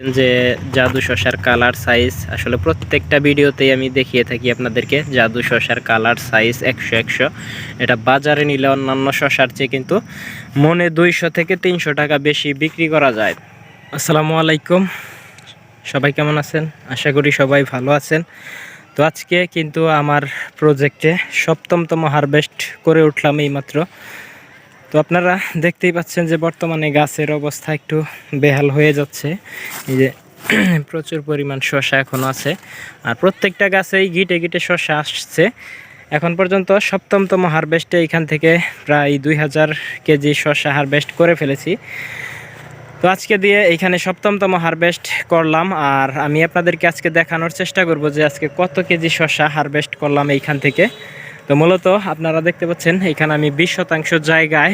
যে জাদু শশার কালার সাইজ আসলে প্রত্যেকটা ভিডিওতেই আমি দেখিয়ে থাকি আপনাদেরকে জাদু শশার কালার সাইজ একশো একশো। এটা বাজারে নিলে অন্যান্য শশার চেয়ে কিন্তু মনে দুইশো থেকে তিনশো টাকা বেশি বিক্রি করা যায়। আসসালামু আলাইকুম। সবাই কেমন আছেন? আশা করি সবাই ভালো আছেন। তো আজকে কিন্তু আমার প্রজেক্টে সপ্তমতম হারভেস্ট করে উঠলাম এইমাত্র। তো আপনারা দেখতেই পাচ্ছেন যে বর্তমানে গাছের অবস্থা একটু বেহাল হয়ে যাচ্ছে। এই যে প্রচুর পরিমাণ শসা এখনও আছে। আর প্রত্যেকটা গাছেই গিটে গিটে শসা আসছে। এখন পর্যন্ত সপ্তমতম হারভেস্টে এখান থেকে প্রায় দুই হাজার কেজি শসা হারভেস্ট করে ফেলেছি। তো আজকে দিয়ে এইখানে সপ্তমতম হারভেস্ট করলাম। আর আমি আপনাদেরকে আজকে দেখানোর চেষ্টা করব যে আজকে কত কেজি শসা হারভেস্ট করলাম এইখান থেকে। তো মূলত আপনারা দেখতে পাচ্ছেন, এখানে আমি বিশ শতাংশ জায়গায়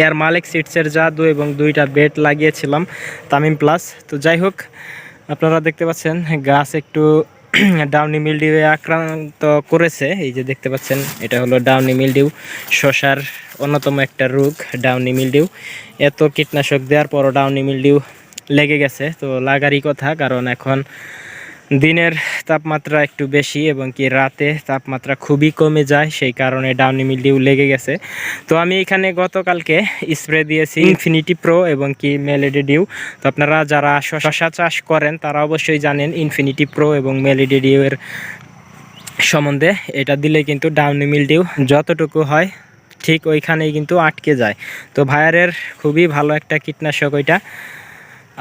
এয়ার মালিক সিটসের জাদু এবং দুইটা বেড লাগিয়েছিলাম তামিম প্লাস তো যাই হোক, আপনারা দেখতে পাচ্ছেন, গাছ একটু ডাউনি মিলডিউ আক্রান্ত করেছে। এই যে দেখতে পাচ্ছেন, এটা হলো ডাউনি মিলডিউ শশার অন্যতম একটা রোগ ডাউনি মিলডিউ এত কীটনাশক দেওয়ার পরও ডাউনি মিলডিউ লেগে গেছে। তো লাগারই কথা, কারণ এখন দিনের তাপমাত্রা একটু বেশি এবং কি রাতে তাপমাত্রা খুবই কমে যায়, সেই কারণে ডাউনি মিলডিউ লেগে গেছে। তো আমি এখানে গতকালকে স্প্রে দিয়েছি ইনফিনিটি প্রো এবং কি মেলেডি ডিউ তো আপনারা যারা শশা চাষ করেন, তারা অবশ্যই জানেন ইনফিনিটি প্রো এবং মেলেডি ডিউ এর সম্বন্ধে। এটা দিলে কিন্তু ডাউনি মিলডিউ যতটুকু হয়, ঠিক ওইখানেই কিন্তু আটকে যায়। তো ভায়ারের খুবই ভালো একটা কীটনাশক ওইটা।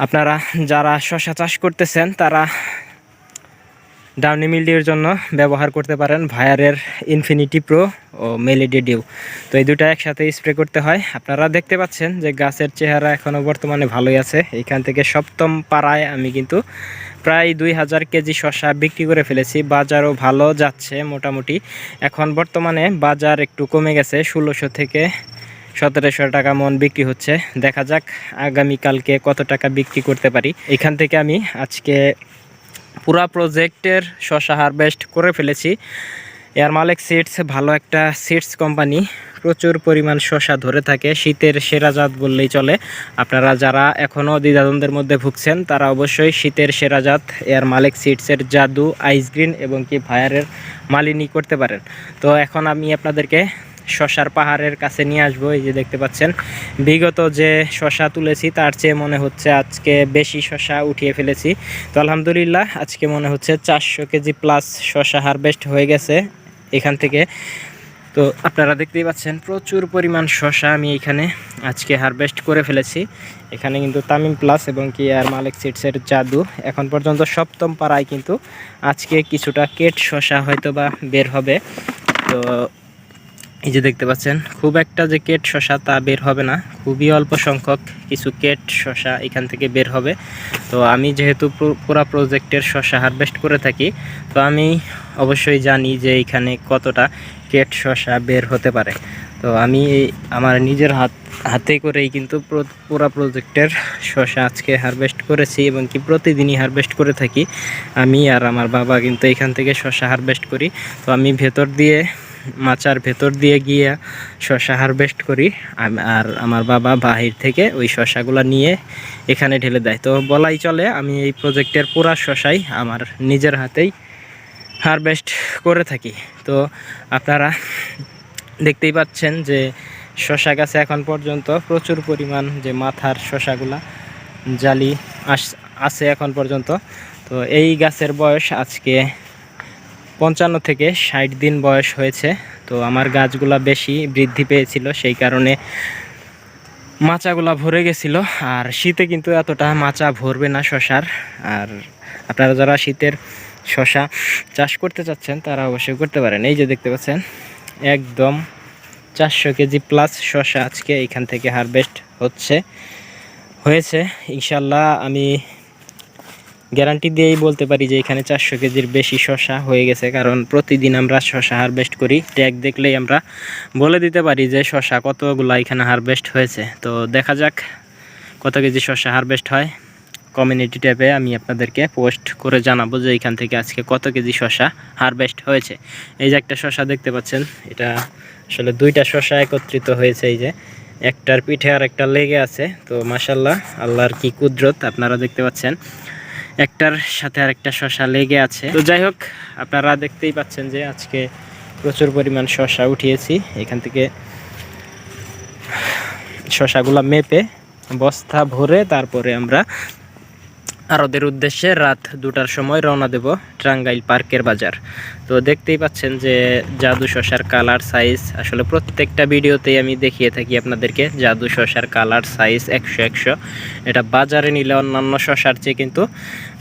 আপনারা যারা শশা চাষ করতেছেন, তারা ডাউনি মিলডিউর জন্য ব্যবহার করতে পারেন ভায়ারের ইনফিনিটি প্রো ও মেলিডি ডিউ তো এই দুটো একসাথে স্প্রে করতে হয়। আপনারা দেখতে পাচ্ছেন যে গাছের চেহারা এখনও বর্তমানে ভালোই আছে। এখান থেকে সপ্তম পাড়ায় আমি কিন্তু প্রায় দুই হাজার কেজি শশা বিক্রি করে ফেলেছি। বাজারও ভালো যাচ্ছে মোটামুটি। এখন বর্তমানে বাজার একটু কমে গেছে। ষোলোশো থেকে সতেরোশো টাকা মন বিক্রি হচ্ছে। দেখা যাক আগামীকালকে কত টাকা বিক্রি করতে পারি। এখান থেকে আমি আজকে পুরা প্রজেক্টের শশা হারভেস্ট করে ফেলেছি। এয়ার মালিক সিডস ভালো একটা সিডস কোম্পানি প্রচুর পরিমাণ শশা ধরে থাকে, শীতের সেরা জাত বললেই চলে। আপনারা যারা এখনও দ্বিধাদ্বন্দ্বের মধ্যে ভুগছেন, তারা অবশ্যই শীতের সেরা জাত এয়ার মালিক সিডসের জাদু আইস গ্রিন এবং কি ভায়ারের মালিনী করতে পারেন। তো এখন আমি আপনাদেরকে শশার পাহাড়ের কাছে নিয়ে আসব, এই যে দেখতে পাচ্ছেন। বিগত যে শশা তুলেছি, তার চেয়ে মনে হচ্ছে আজকে বেশি শশা উঠিয়ে ফেলেছি। তো আলহামদুলিল্লাহ, আজকে মনে হচ্ছে চারশো কেজি প্লাস শশা হারভেস্ট হয়ে গেছে এখান থেকে। তো আপনারা দেখতেই পাচ্ছেন, প্রচুর পরিমাণ শশা আমি এখানে আজকে হারভেস্ট করে ফেলেছি। এখানে কিন্তু তামিম প্লাস এবং কি আর মালিক সিটসের জাদু। এখন পর্যন্ত সপ্তম পাড়ায় কিন্তু আজকে কিছুটা কেট শশা হয়তো বা বের হবে। তো এই যে দেখতে পাচ্ছেন, খুব একটা যে কেট শশা তা বের হবে না। খুবই অল্প সংখ্যক কিছু কেট শশা এখান থেকে বের হবে। তো আমি যেহেতু পুরো প্রজেক্টের শশা হারভেস্ট করে থাকি, তো আমি অবশ্যই জানি যে এখানে কতটা কেট শশা বের হতে পারে। তো আমি আমার নিজের হাত, হাতে করেই কিন্তু পুরা প্রজেক্টের শশা আজকে হারভেস্ট করেছি এবং কি প্রতিদিনই হারভেস্ট করে থাকি। আমি আর আমার বাবা কিন্তু এখান থেকে শশা হারভেস্ট করি। তো আমি ভেতর দিয়ে মাচার ভেতর দিয়ে গিয়ে শশা হারভেস্ট করি। আর আমার বাবা বাহির থেকে ওই শশাগুলো নিয়ে এখানে ঢেলে দেয়। তো বলাই চলে, আমি এই প্রজেক্টের পুরা শশাই আমার নিজের হাতেই হারভেস্ট করে থাকি। তো আপনারা দেখতেই পাচ্ছেন যে শশা গাছে এখন পর্যন্ত প্রচুর পরিমাণ যে মাথার শশাগুলা জালি আস, আছে এখন পর্যন্ত। তো এই গাছের বয়স আজকে পঞ্চান্ন থেকে ষাট দিন বয়স হয়েছে। তো আমার গাছগুলা বেশি বৃদ্ধি পেয়েছিল, সেই কারণে মাচাগুলা ভরে গেছিল। আর শীতে কিন্তু এতটা মাচা ভরবে না শশার। আর আপনারা যারা শীতের শশা চাষ করতে চাচ্ছেন, তারা অবশ্যই করতে পারেন। এই যে দেখতে পাচ্ছেন, একদম চারশো কেজি প্লাস শশা আজকে এখান থেকে হারভেস্ট হচ্ছে, হয়েছে। ইনশাল্লাহ আমি গ্যারান্টি দিয়েই বলতে পারি যে এখানে চারশো কেজির বেশি শশা হয়ে গেছে, কারণ প্রতিদিন আমরা শশা হারভেস্ট করি। ট্যাগ দেখলেই আমরা বলে দিতে পারি যে শশা কতগুলো এখানে হারভেস্ট হয়েছে। তো দেখা যাক কত কেজি শশা হারভেস্ট হয়। কমিউনিটি ট্যাবে আমি আপনাদেরকে পোস্ট করে জানাব যে এখান থেকে আজকে কত কেজি শশা হারভেস্ট হয়েছে। এই যে একটা শশা দেখতে পাচ্ছেন, এটা আসলে দুইটা শশা একত্রিত হয়েছে, এই যে একটার পিঠে আর একটা লেগে আছে। তো মাসাল্লাহ আল্লাহর কি কুদরত, আপনারা দেখতে পাচ্ছেন। একটার সাথে আরেকটা শশা লেগে আছে। তো যাই হোক, আপনারা দেখতেই পাচ্ছেন যে আজকে প্রচুর পরিমাণ শশা উঠিয়েছি। এখান থেকে শশাগুলো মেপে বস্তা ভরে তারপরে আমরা আরদের উদ্দেশ্যে রাত দুটার সময় রওনা দেব ট্রাঙ্গাইল পার্কের বাজার। তো দেখতেই পাচ্ছেন যে জাদু শশার কালার সাইজ, আসলে প্রত্যেকটা ভিডিওতেই আমি দেখিয়ে থাকি আপনাদেরকে জাদু শশার কালার সাইজ একশো একশো। এটা বাজারে নিলে অন্যান্য শশার চেয়ে কিন্তু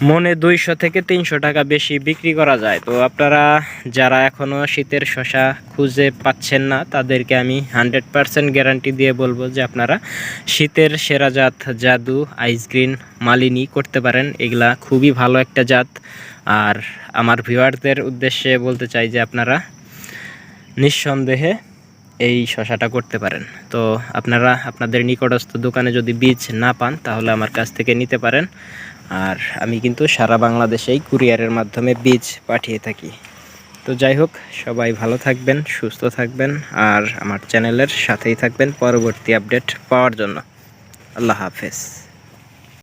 মনে দুইশো থেকে তিনশো টাকা বেশি বিক্রি করা যায়। তো আপনারা যারা এখনও শীতের শশা খুঁজে পাচ্ছেন না, তাদেরকে আমি হান্ড্রেড পারসেন্ট গ্যারান্টি দিয়ে বলব যে আপনারা শীতের সেরা জাত জাদু আইসগ্রিন মালিনী করতে পারেন। এগুলা খুবই ভালো একটা জাত। আর আমার ভিউয়ারদের উদ্দেশ্যে বলতে চাই যে আপনারা নিঃসন্দেহে এই শশাটা করতে পারেন। তো আপনারা আপনাদের নিকটস্থ দোকানে যদি বীজ না পান, তাহলে আমার কাছ থেকে নিতে পারেন। আর আমি কিন্তু সারা বাংলাদেশেই কুরিয়ারের মাধ্যমে বীজ পাঠিয়ে থাকি। তো যাই হোক, সবাই ভালো থাকবেন, সুস্থ থাকবেন আর আমার চ্যানেলের সাথেই থাকবেন পরবর্তী আপডেট পাওয়ার জন্য। আল্লাহ হাফেজ।